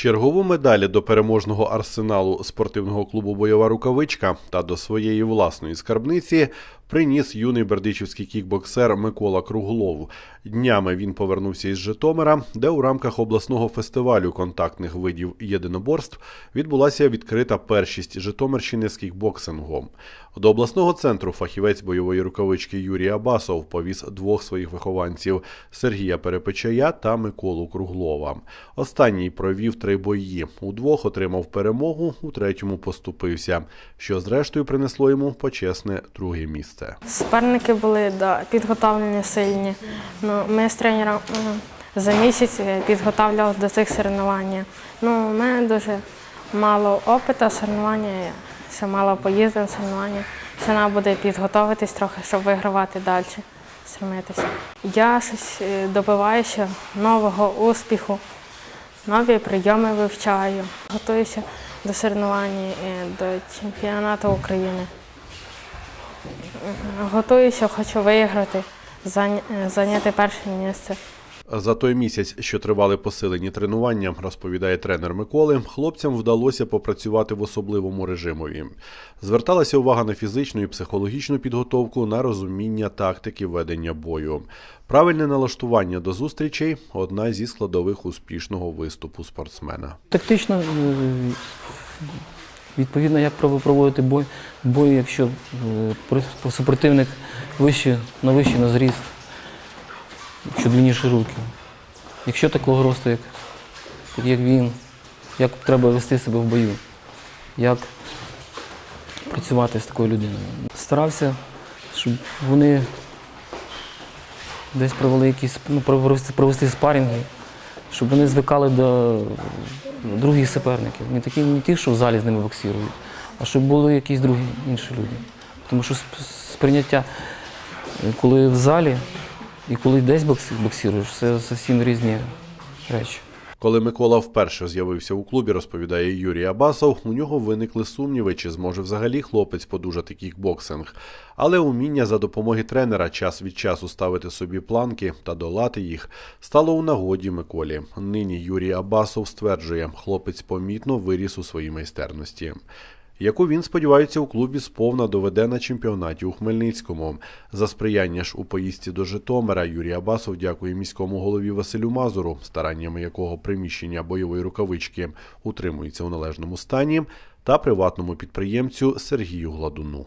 Чергову медалі до переможного арсеналу спортивного клубу Бойова рукавичка та до своєї власної скарбниці приніс юний бердичівський кікбоксер Микола Круглов. Днями він повернувся із Житомира, де у рамках обласного фестивалю контактних видів єдиноборств відбулася відкрита першість Житомирщини з кікбоксингом. До обласного центру фахівець бойової рукавички Юрій Абасов повіз двох своїх вихованців Сергія Перепечая та Миколу Круглова. Останній провів три бої. У двох отримав перемогу, у третьому поступився, що зрештою принесло йому почесне друге місце. Суперники були да, підготовлені сильні. Ну, ми з тренером за місяць е, підготовлювалися до цих соревнувань. Ну, у мене дуже мало опиту соревнування, ще мало поїздив на соревнування. Треба буде підготуватись трохи, щоб вигравати далі, стремитися. Я щось е, добиваюся нового успіху, нові прийоми вивчаю, готуюся до соревнувань, е, до чемпіонату України. Готуюся, хочу виграти, зайняти перше місце. За той місяць, що тривали посилені тренування, розповідає тренер Миколи, хлопцям вдалося попрацювати в особливому режимові. Зверталася увага на фізичну і психологічну підготовку, на розуміння тактики ведення бою. Правильне налаштування до зустрічей одна зі складових успішного виступу спортсмена. Тактично, е, відповідно, як проводити бой, бой якщо е, супротивник вищий, на вищий на зріст, якщо длинніші руки. Якщо такого росту, як, як він, як треба вести себе в бою, як працювати з такою людиною. Старався, щоб вони десь провели якісь, ну, провести, провести спарінги, щоб вони звикали до других суперників. Не такі, не ті, що в залі з ними боксірують, а щоб були якісь другі інші люди. Тому що сприйняття, е, коли в залі і коли десь боксіруєш, це зовсім різні речі. Коли Микола вперше з'явився у клубі, розповідає Юрій Абасов, у нього виникли сумніви, чи зможе взагалі хлопець подужати кікбоксинг. Але уміння за допомоги тренера час від часу ставити собі планки та долати їх стало у нагоді Миколі. Нині Юрій Абасов стверджує, хлопець помітно виріс у своїй майстерності. Яку він сподівається у клубі сповна доведе на чемпіонаті у Хмельницькому. За сприяння ж у поїздці до Житомира Юрій Абасов дякує міському голові Василю Мазуру, стараннями якого приміщення бойової рукавички утримується у належному стані, та приватному підприємцю Сергію Гладуну.